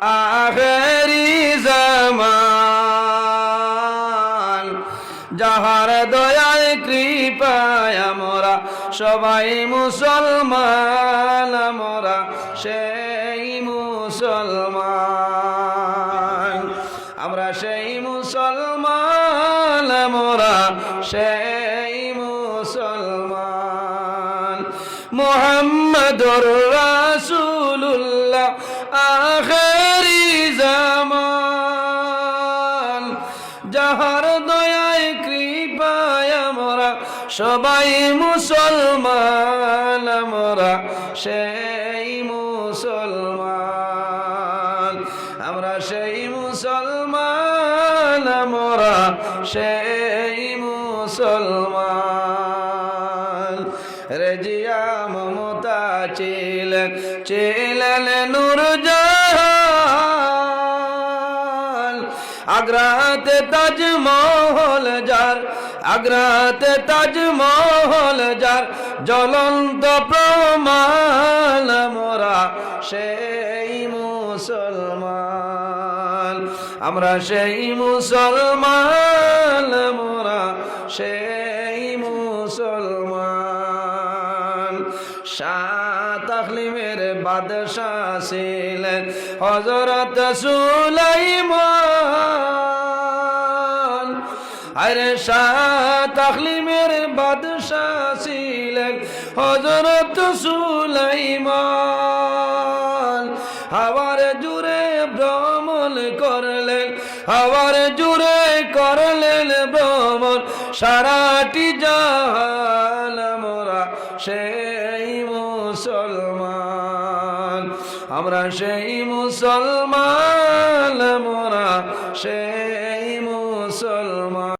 আখেরি জামান। যাহার দয়ায়, কৃপায় আমরা সবাই মুসলমান, আমরা সেই মুসলমান। আমরা সেই মুসলমান, আমরা সেই মুসলমান। মোহাম্মদুর রাসূলুল্লাহ যাহার দয়ায়, কৃপায় আমরা সবাই মুসলমান, আমরা সেই মুসলমান, আমরা সেই মুসলমান, আমরা সেই মুসলমান। রেজিয়া মমতা ছিলেন ছিলেন নুরজাহান আগ্রাতে তাজমহল যার, আগ্রাতে তাজমহল যার, জ্বলন্ত প্রমাণ মোরা সেই মুসলমান। আমরা সেই মুসলমান মোরা সেই মুসলমান। সাত আখলিমের বাদশাহ ছিলেন হজরত সুলাইমান। আরে সাত তখলিমের বাদশাহ ছিলেন হজরত সুলাইমান। হাওয়ার জুড়ে ভ্রমণ করলেন, হাওয়ার জুড়ে করলেন ভ্রমণ। সারাটি জাহান মোরা সেই মুসলমান আমরা সেই মুসলমান